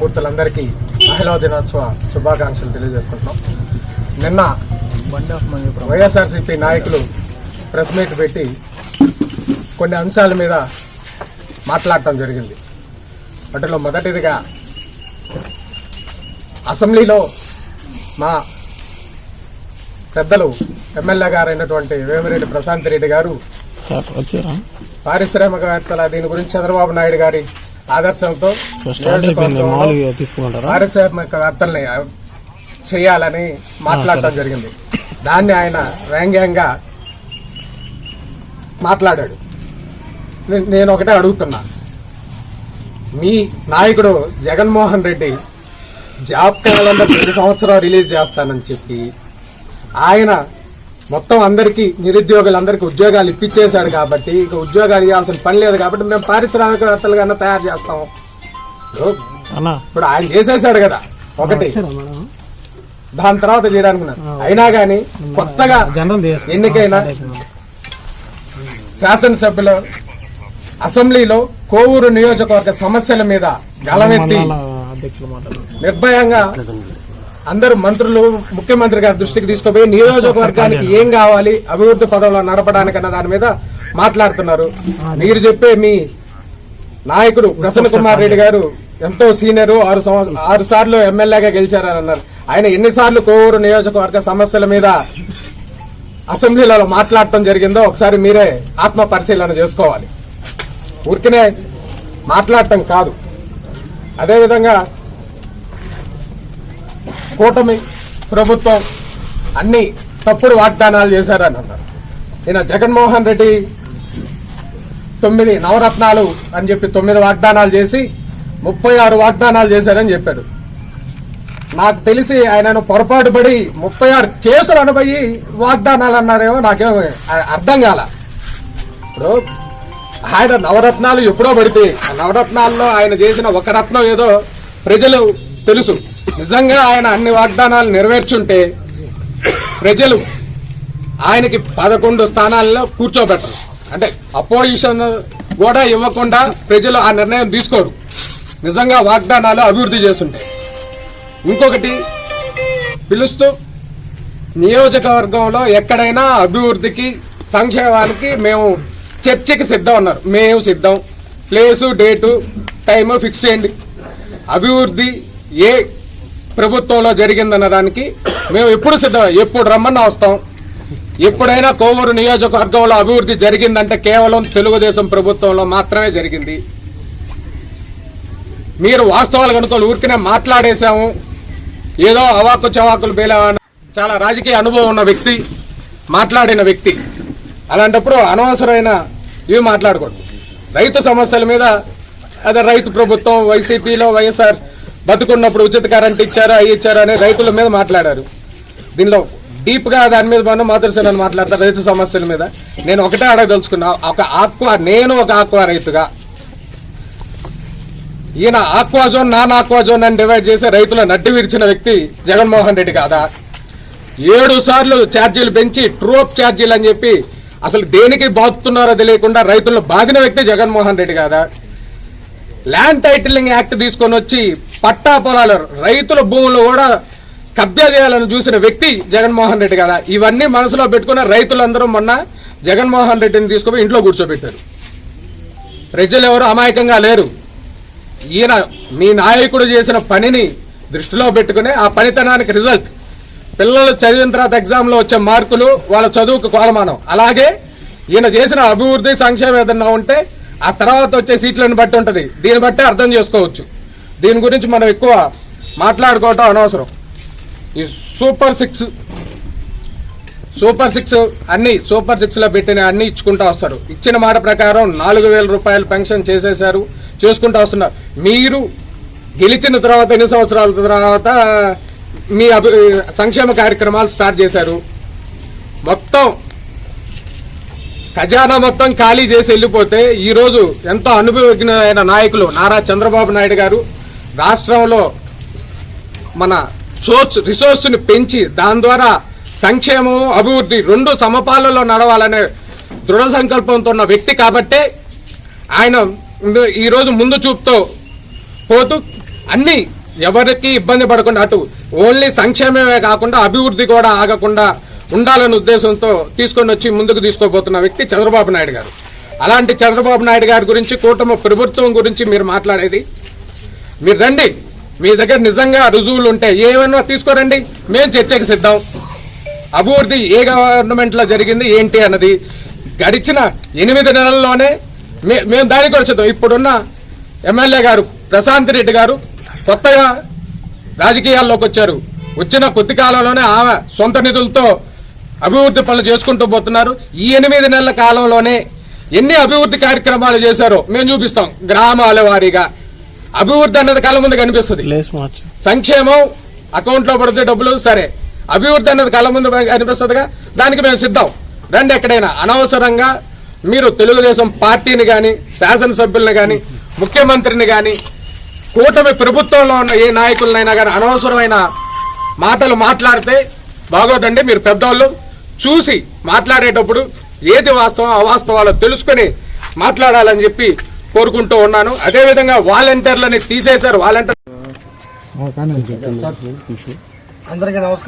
మూర్తులందరికీ మహిళా దినోత్సవ శుభాకాంక్షలు తెలియజేసుకుంటున్నాం. నిన్న వైఎస్ఆర్సీపీ నాయకులు ప్రెస్ మీట్ పెట్టి కొన్ని అంశాల మీద మాట్లాడటం జరిగింది. వాటిలో మొదటిదిగా అసెంబ్లీలో మా పెద్దలు ఎమ్మెల్యే గారు అయినటువంటి వేమిరెడ్డి ప్రశాంత్ రెడ్డి గారు పారిశ్రామికవేత్తల దీని గురించి చంద్రబాబు నాయుడు గారి ఆదర్శంతో తీసుకుంటారా పారిశ్రామికవేత్తల్ని చేయాలని మాట్లాడటం జరిగింది. దాన్ని ఆయన వ్యంగ్యంగా మాట్లాడాడు. నేను ఒకటే అడుగుతున్నా. మీ నాయకుడు జగన్మోహన్ రెడ్డి జాబ్ క్యాలెండర్ ప్రతి సంవత్సరం రిలీజ్ చేస్తానని చెప్పి ఆయన మొత్తం అందరికీ నిరుద్యోగులందరికీ ఉద్యోగాలు ఇప్పించేశాడు కాబట్టి ఇక ఉద్యోగాలు ఇవ్వాల్సిన పని లేదు కాబట్టి మేము పారిశ్రామికవేత్తలుగా తయారు చేస్తాం. ఇప్పుడు ఆయన చేసేసాడు కదా ఒకటి. దాని తర్వాత చేయడానికి ఉన్నాడు. అయినా కానీ కొత్తగా ఎన్నికైన శాసనసభ్యులు అసెంబ్లీలో కోవూరు నియోజకవర్గ సమస్యల మీద గలమెత్తి నిర్భయంగా అందరు మంత్రులు ముఖ్యమంత్రి గారి దృష్టికి తీసుకుపోయి నియోజకవర్గానికి ఏం కావాలి అభివృద్ధి పదంలో నడపడానికి అన్న దాని మీద మాట్లాడుతున్నారు. మీరు చెప్పే మీ నాయకుడు ప్రసన్న కుమార్ రెడ్డి గారు ఎంతో సీనియర్ ఆరు సంవత్సరం ఆరు సార్లు ఎమ్మెల్యేగా గెలిచారని అన్నారు. ఆయన ఎన్నిసార్లు కోవూరు నియోజకవర్గ సమస్యల మీద అసెంబ్లీలలో మాట్లాడటం జరిగిందో ఒకసారి మీరే ఆత్మ పరిశీలన చేసుకోవాలి. ఊరికనే మాట్లాడటం కాదు. అదేవిధంగా కూటమి ప్రభుత్వం అన్ని తప్పుడు వాగ్దానాలు చేశారని అన్నారు. ఈయన జగన్మోహన్ రెడ్డి తొమ్మిది నవరత్నాలు అని చెప్పి తొమ్మిది వాగ్దానాలు చేసి ముప్పై ఆరు వాగ్దానాలు చేశారని చెప్పాడు. నాకు తెలిసి ఆయనను పొరపాటు పడి ముప్పై ఆరు కేసులు అనుభవి వాగ్దానాలు అన్నారేమో నాకేమో అర్థం కాల. ఇప్పుడు ఆయన నవరత్నాలు ఎప్పుడో పడితే ఆ నవరత్నాల్లో ఆయన చేసిన ఒక రత్నం ఏదో ప్రజలు తెలుసు. నిజంగా ఆయన అన్ని వాగ్దానాలు నెరవేర్చుంటే ప్రజలు ఆయనకి పదకొండు స్థానాల్లో కూర్చోబెట్టరు. అంటే అపోజిషన్ కూడా ఇవ్వకుండా ప్రజలు ఆ నిర్ణయం తీసుకోరు. నిజంగా వాగ్దానాలు అభివృద్ధి చేస్తుంటాయి ఇంకొకటి పిలుస్తూ నియోజకవర్గంలో ఎక్కడైనా అభివృద్ధికి సంక్షేమానికి మేము చర్చకి సిద్ధం అన్నారు మేము సిద్ధం. ప్లేసు డేటు టైము ఫిక్స్ చేయండి. అభివృద్ధి ఏ ప్రభుత్వంలో జరిగిందన్న దానికి మేము ఎప్పుడు సిద్ధం ఎప్పుడు రమ్మన్నా వస్తాం. ఎప్పుడైనా కోవూరు నియోజకవర్గంలో అభివృద్ధి జరిగిందంటే కేవలం తెలుగుదేశం ప్రభుత్వంలో మాత్రమే జరిగింది. మీరు వాస్తవాలు కనుక ఊరికనే మాట్లాడేశాము. ఏదో అవాకు చవాకులు బేలా చాలా రాజకీయ అనుభవం ఉన్న వ్యక్తి మాట్లాడిన వ్యక్తి. అలాంటప్పుడు అనవసరమైన ఇవి మాట్లాడకూడదు. రైతు సమస్యల మీద అదే రైతు ప్రభుత్వం వైసీపీలో వైఎస్ఆర్ బతుకున్నప్పుడు ఉచిత కరెంట్ ఇచ్చారు అవి ఇచ్చారు అని రైతుల మీద మాట్లాడారు. దీనిలో డీప్గా దాని మీద మనం మాతృసేనని మాట్లాడతారు రైతు సమస్యల మీద. నేను ఒకటే అడగదలుచుకున్నా ఒక ఆక్వా నేను ఒక ఆక్వా రైతుగా. ఈయన aqua zone non aqua zone అని డివైడ్ చేసి రైతుల నడ్డి విరిచిన వ్యక్తి జగన్మోహన్ రెడ్డి కాదా? ఏడు సార్లు ఛార్జీలు పెంచి ట్రోప్ ఛార్జీలు అని చెప్పి అసలు దేనికి బాగుతున్నారో తెలియకుండా రైతులను బాధిన వ్యక్తి జగన్మోహన్ రెడ్డి కాదా? ల్యాండ్ టైటిలింగ్ యాక్ట్ తీసుకొని వచ్చి పట్టా పొలాలు రైతుల భూములు కూడా కబ్జా చేయాలని చూసిన వ్యక్తి జగన్మోహన్ రెడ్డి కదా. ఇవన్నీ మనసులో పెట్టుకున్న రైతులందరూ మొన్న జగన్మోహన్ రెడ్డిని తీసుకుపోయి ఇంట్లో కూర్చోబెట్టారు. ప్రజలు ఎవరు అమాయకంగా లేరు. ఈయన మీ నాయకుడు చేసిన పనిని దృష్టిలో పెట్టుకుని ఆ పనితనానికి రిజల్ట్ పిల్లలు చదివిన తర్వాత ఎగ్జామ్లో వచ్చే మార్కులు వాళ్ళ చదువుకు కోలమానం. అలాగే ఈయన చేసిన అభివృద్ధి సంక్షేమం ఏదన్నా ఉంటే ఆ తర్వాత వచ్చే సీట్లను బట్టి ఉంటుంది. దీన్ని బట్టి అర్థం చేసుకోవచ్చు. దీని గురించి మనం ఎక్కువ మాట్లాడుకోవటం అనవసరం. ఈ సూపర్ సిక్స్ సూపర్ సిక్స్ అన్ని సూపర్ సిక్స్లో పెట్టిన అన్ని ఇచ్చుకుంటూ వస్తారు. ఇచ్చిన మాట ప్రకారం నాలుగు వేల రూపాయలు పెన్షన్ చేసేసారు చేసుకుంటూ వస్తున్నారు. మీరు గెలిచిన తర్వాత ఎన్ని సంవత్సరాల తర్వాత మీ అభి సంక్షేమ కార్యక్రమాలు స్టార్ట్ చేశారు? మొత్తం ఖజానా మొత్తం ఖాళీ చేసి వెళ్ళిపోతే ఈరోజు ఎంతో అనుభవజ్ఞమైన నాయకులు నారా చంద్రబాబు నాయుడు గారు రాష్ట్రంలో మన సోర్స్ రిసోర్స్ని పెంచి దాని ద్వారా సంక్షేమం అభివృద్ధి రెండు సమపాలలో నడవాలనే దృఢ సంకల్పంతో ఉన్న వ్యక్తి కాబట్టే ఆయన ఈరోజు ముందు చూపుతో పోతూ అన్నీ ఎవరికి ఇబ్బంది పడకుండా అటు ఓన్లీ సంక్షేమమే కాకుండా అభివృద్ధి కూడా ఆగకుండా ఉండాలనే ఉద్దేశంతో తీసుకొని వచ్చి ముందుకు తీసుకోబోతున్న వ్యక్తి చంద్రబాబు నాయుడు గారు. అలాంటి చంద్రబాబు నాయుడు గారి గురించి కూటమి ప్రభుత్వం గురించి మీరు మాట్లాడేది? మీరు రండి. మీ దగ్గర నిజంగా రుజువులు ఉంటే ఏమైనా తీసుకోరండి. మేము చర్చకు సిద్ధం. అభివృద్ధి ఏ గవర్నమెంట్లో జరిగింది ఏంటి అన్నది గడిచిన ఎనిమిది నెలల్లోనే మే మేము దానికి కూడా సిద్ధం. ఇప్పుడున్న ఎమ్మెల్యే గారు ప్రశాంత్ రెడ్డి గారు కొత్తగా రాజకీయాల్లోకి వచ్చారు. వచ్చిన కొద్ది కాలంలోనే ఆమె సొంత నిధులతో అభివృద్ధి పనులు చేసుకుంటూ పోతున్నారు. ఈ ఎనిమిది నెలల కాలంలోనే ఎన్ని అభివృద్ధి కార్యక్రమాలు చేశారో మేము చూపిస్తాం. గ్రామాల వారీగా. అభివృద్ధి అన్నది కళ్ళ ముందు కనిపిస్తుంది. సంక్షేమం అకౌంట్లో పడితే డబ్బులు సరే. అభివృద్ధి అన్నది కళ్ళ ముందు అనిపిస్తుందిగా దానికి మేము సిద్ధం. రండి ఎక్కడైనా. అనవసరంగా మీరు తెలుగుదేశం పార్టీని కానీ శాసనసభ్యుల్ని కానీ ముఖ్యమంత్రిని కానీ కూటమి ప్రభుత్వంలో ఉన్న ఏ నాయకులనైనా కానీ అనవసరమైన మాటలు మాట్లాడితే బాగోదండి. మీరు పెద్దవాళ్ళు చూసి మాట్లాడేటప్పుడు ఏది వాస్తవం అవాస్తవాలో తెలుసుకొని మాట్లాడాలని చెప్పి కోరుకుంటూ ఉన్నాను. అదేవిధంగా వాలంటీర్లని తీసేశారు. వాలంటీర్ అందరికీ నమస్కారం.